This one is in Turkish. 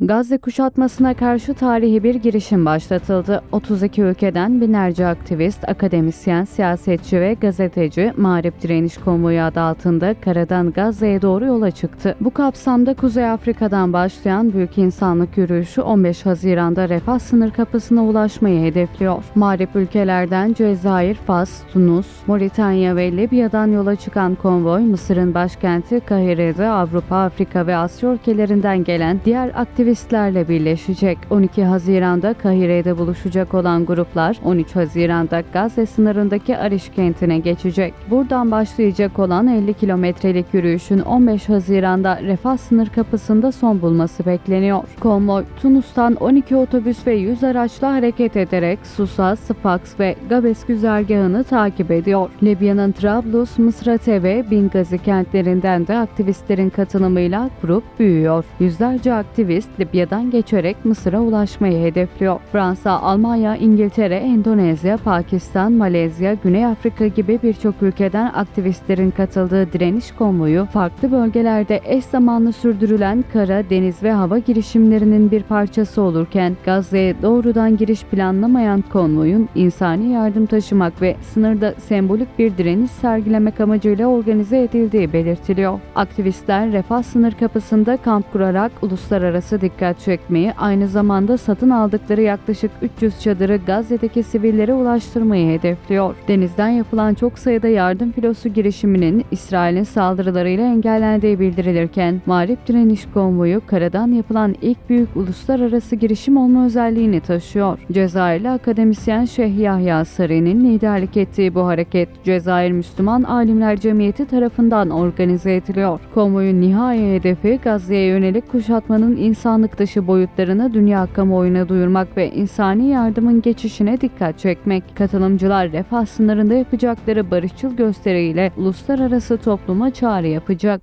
Gazze kuşatmasına karşı tarihi bir girişim başlatıldı. 32 ülkeden binlerce aktivist, akademisyen, siyasetçi ve gazeteci Mağrip Direniş Konvoyu adı altında karadan Gazze'ye doğru yola çıktı. Bu kapsamda Kuzey Afrika'dan başlayan büyük insanlık yürüyüşü 15 Haziran'da refah sınır kapısına ulaşmayı hedefliyor. Mağrip ülkelerden Cezayir, Fas, Tunus, Moritanya ve Libya'dan yola çıkan konvoy Mısır'ın başkenti Kahire'de Avrupa, Afrika ve Asya ülkelerinden gelen diğer aktivistlerle birleşecek. 12 Haziran'da Kahire'de buluşacak olan gruplar 13 Haziran'da Gazze sınırındaki Ariş kentine geçecek. Buradan başlayacak olan 50 kilometrelik yürüyüşün 15 Haziran'da Refah sınır kapısında son bulması bekleniyor. Konvoy Tunus'tan 12 otobüs ve 100 araçla hareket ederek Susa, Sfax ve Gabes güzergahını takip ediyor. Libya'nın Trablus, Mısrate ve Bingazi kentlerinden de aktivistlerin katılımıyla grup büyüyor. Yüzlerce aktivist Libya'dan geçerek Mısır'a ulaşmayı hedefliyor. Fransa, Almanya, İngiltere, Endonezya, Pakistan, Malezya, Güney Afrika gibi birçok ülkeden aktivistlerin katıldığı direniş konvoyu farklı bölgelerde eş zamanlı sürdürülen kara, deniz ve hava girişimlerinin bir parçası olurken Gazze'ye doğrudan giriş planlamayan konvoyun insani yardım taşımak ve sınırda sembolik bir direniş sergilemek amacıyla organize edildiği belirtiliyor. Aktivistler refah sınır kapısında kamp kurarak uluslararası dikkat çekmeyi aynı zamanda satın aldıkları yaklaşık 300 çadırı Gazze'deki sivillere ulaştırmayı hedefliyor. Denizden yapılan çok sayıda yardım filosu girişiminin İsrail'in saldırılarıyla engellendiği bildirilirken Mağrip Direniş Konvoyu karadan yapılan ilk büyük uluslararası girişim olma özelliğini taşıyor. Cezayirli akademisyen Şeyh Yahya Sarı'nın liderlik ettiği bu hareket Cezayir Müslüman Alimler Cemiyeti tarafından organize ediliyor. Konvoyun nihai hedefi Gazze'ye yönelik kuşatmanın insanlık dışı boyutlarını dünya kamuoyuna duyurmak ve insani yardımın geçişine dikkat çekmek. Katılımcılar refah sınırında yapacakları barışçıl gösteriyle uluslararası topluma çağrı yapacak.